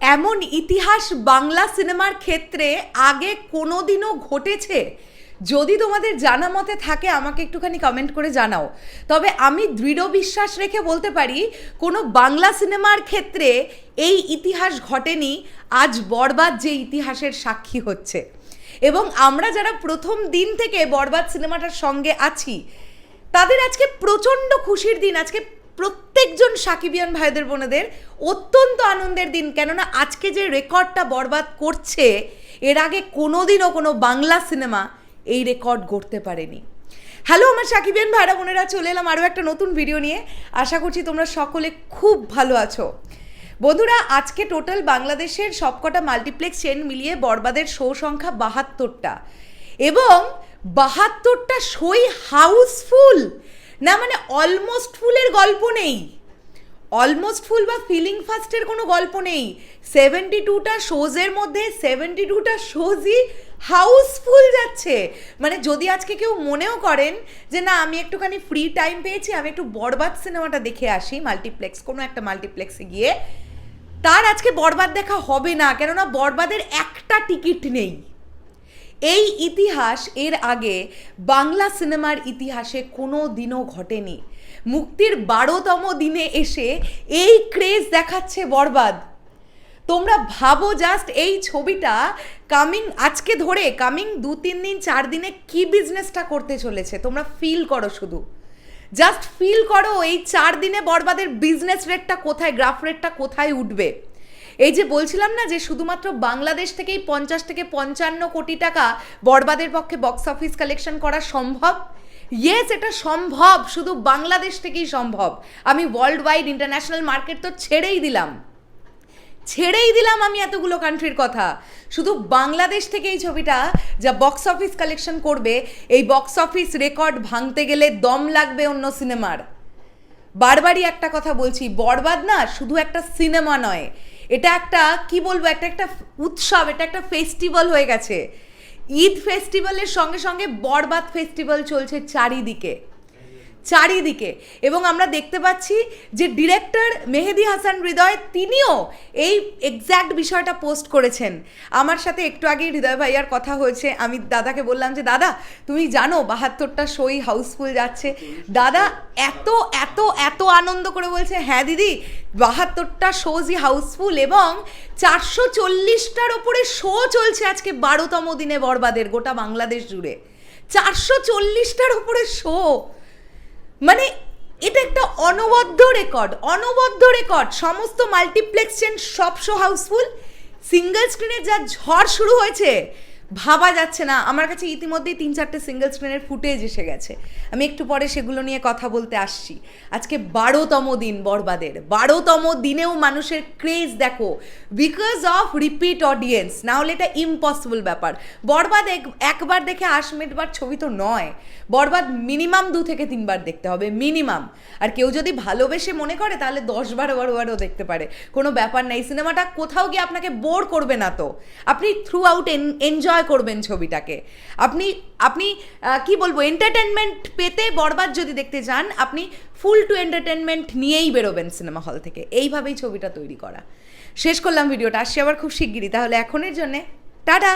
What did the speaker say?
এমন ইতিহাস বাংলা সিনেমার ক্ষেত্রে আগে কোনোদিনও ঘটেছে? যদি তোমাদের জানা মতে থাকে, আমাকে একটুখানি কমেন্ট করে জানাও। তবে আমি দৃঢ় বিশ্বাস রেখে বলতে পারি, কোনো বাংলা সিনেমার ক্ষেত্রে এই ইতিহাস ঘটেনি, আজ বরবাদ যে ইতিহাসের সাক্ষী হচ্ছে। এবং আমরা যারা প্রথম দিন থেকে বরবাদ সিনেমাটার সঙ্গে আছি, তাদের আজকে প্রচণ্ড খুশির দিন, আজকে প্রত্যেকজন সাকিবিয়ান ভাইদের বোনেদের অত্যন্ত আনন্দের দিন। কেননা আজকে যে রেকর্ডটা বরবাদ করছে, এর আগে কোনোদিনও কোনো বাংলা সিনেমা এই রেকর্ড গড়তে পারেনি। হ্যালো, আমার সাকিবিয়ান ভাইরা বোনেরা, চলে এলাম আরও একটা নতুন ভিডিও নিয়ে। আশা করছি তোমরা সকলে খুব ভালো আছো। বন্ধুরা, আজকে টোটাল বাংলাদেশের সবকটা মাল্টিপ্লেক্স চেন মিলিয়ে বরবাদের শো সংখ্যা বাহাত্তরটা। এবং বাহাত্তরটা শোই হাউসফুল! না মানে অলমোস্ট ফুলের গল্প নেই। অলমোস্ট ফুল বা ফিলিং ফার্স্টের কোনো গল্প নেই। সেভেন্টি টুটা শোজের মধ্যে সেভেন্টি টুটা শোজই হাউসফুল যাচ্ছে। মানে যদি আজকে কেউ মনেও করেন যে, না, আমি একটুখানি ফ্রি টাইম পেয়েছি, আমি একটু বরবাদ সিনেমাটা দেখে আসি মাল্টিপ্লেক্স কোনো একটা মাল্টিপ্লেক্সে গিয়ে, তার আজকে বরবাদ দেখা হবে না, কেননা বরবাদের একটা টিকিট নেই। এই ইতিহাস এর আগে বাংলা সিনেমার ইতিহাসে কোনো দিনও ঘটেনি। মুক্তির বারোতম দিনে এসে এই ক্রেজ দেখাচ্ছে বরবাদ। তোমরা ভাবো জাস্ট এই ছবিটা কামিং আজকে ধরে কামিং দু তিন দিন চার দিনে কি বিজনেসটা করতে চলেছে? তোমরা ফিল করো শুধু। জাস্ট ফিল করো এই চার দিনে বরবাদের বিজনেস রেটটা কোথায় গ্রাফ রেটটা কোথায় উঠবে? এই যে বলছিলাম না যে শুধুমাত্র বাংলাদেশ থেকেই পঞ্চাশ থেকে পঞ্চান্ন কোটি টাকা বরবাদের পক্ষে বক্স অফিস কালেকশন করা সম্ভব? ইয়েস এটা সম্ভব, শুধু বাংলাদেশ থেকেই সম্ভব। আমি ওয়ার্ল্ড ওয়াইড ইন্টারন্যাশনাল মার্কেট তো ছেড়েই দিলাম। ছেড়েই দিলাম আমি এতগুলো কান্ট্রির কথা। শুধু বাংলাদেশ থেকে এই ছবিটা যা বক্স অফিস কালেকশন করবে, এই বক্স অফিস রেকর্ড ভাঙতে গেলে দম লাগবে অন্য সিনেমার বারবারই একটা কথা বলছি, বরবাদ না, শুধু একটা সিনেমা নয়। এটা একটা, কি বলব, একটা একটা উৎসব, এটা একটা ফেস্টিভ্যাল হয়ে গেছে। ঈদ ফেস্টিভ্যালের সঙ্গে সঙ্গে বরবাদ ফেস্টিভ্যাল চলছে চারিদিকে। চারিদিকে। এবং আমরা দেখতে পাচ্ছি যে ডিরেক্টর মেহেদি হাসান হৃদয় তিনিও এই এক্স্যাক্ট বিষয়টা পোস্ট করেছেন। আমার সাথে একটু আগেই হৃদয় ভাইয়ার কথা হয়েছে। আমি দাদাকে বললাম যে, দাদা, তুমি জানো বাহাত্তরটা শোই হাউসফুল যাচ্ছে। দাদা এত এত এত আনন্দ করে বলছে হ্যাঁ দিদি, বাহাত্তরটা শোজই হাউসফুল এবং চারশো চল্লিশটার ওপরে শো চলছে আজকে বারোতম দিনে বরবাদের গোটা বাংলাদেশ জুড়ে। চারশো চল্লিশটার ওপরে শো মানে এটা একটা অনবদ্য রেকর্ড অনবদ্য রেকর্ড সমস্ত মাল্টিপ্লেক্স চেন সব শো হাউসফুল সিঙ্গেল স্ক্রিনে যা ঝড় শুরু হয়েছে ভাবা যাচ্ছে না। আমার কাছে ইতিমধ্যেই তিন চারটে সিঙ্গেল স্ক্রিনের ফুটেজ এসে গেছে। আমি একটু পরে সেগুলো নিয়ে কথা বলতে আসছি। আজকে বারোতম দিন বরবাদের। বারোতম দিনেও মানুষের ক্রেজ দেখো। বিকজ অফ রিপিট অডিয়েন্স না হলে এটা ইম্পসিবল ব্যাপার। বরবাদ একবার দেখে আশ মিটবার ছবি তো নয়। বরবাদ মিনিমাম দু থেকে তিনবার দেখতে হবে মিনিমাম আর কেউ যদি ভালোবেসে মনে করে, তাহলে দশ বারো বারো দেখতে পারে। কোনো ব্যাপার নেই। সিনেমাটা কোথাও গিয়ে আপনাকে বোর করবে না তো। আপনি থ্রু আউট এনজয় করবেন ছবিটাকে। আপনি আপনি কি বলব এন্টারটেনমেন্ট পেতে বরবাদ যদি দেখতে যান, আপনি ফুল টু এন্টারটেনমেন্ট নিয়েই বেরোবেন সিনেমা হল থেকে। এইভাবেই ছবিটা তৈরি করা। শেষ করলাম ভিডিওটা, আসছি আবার খুব শিগগিরই, তাহলে এখনের জন্যে, টাটা!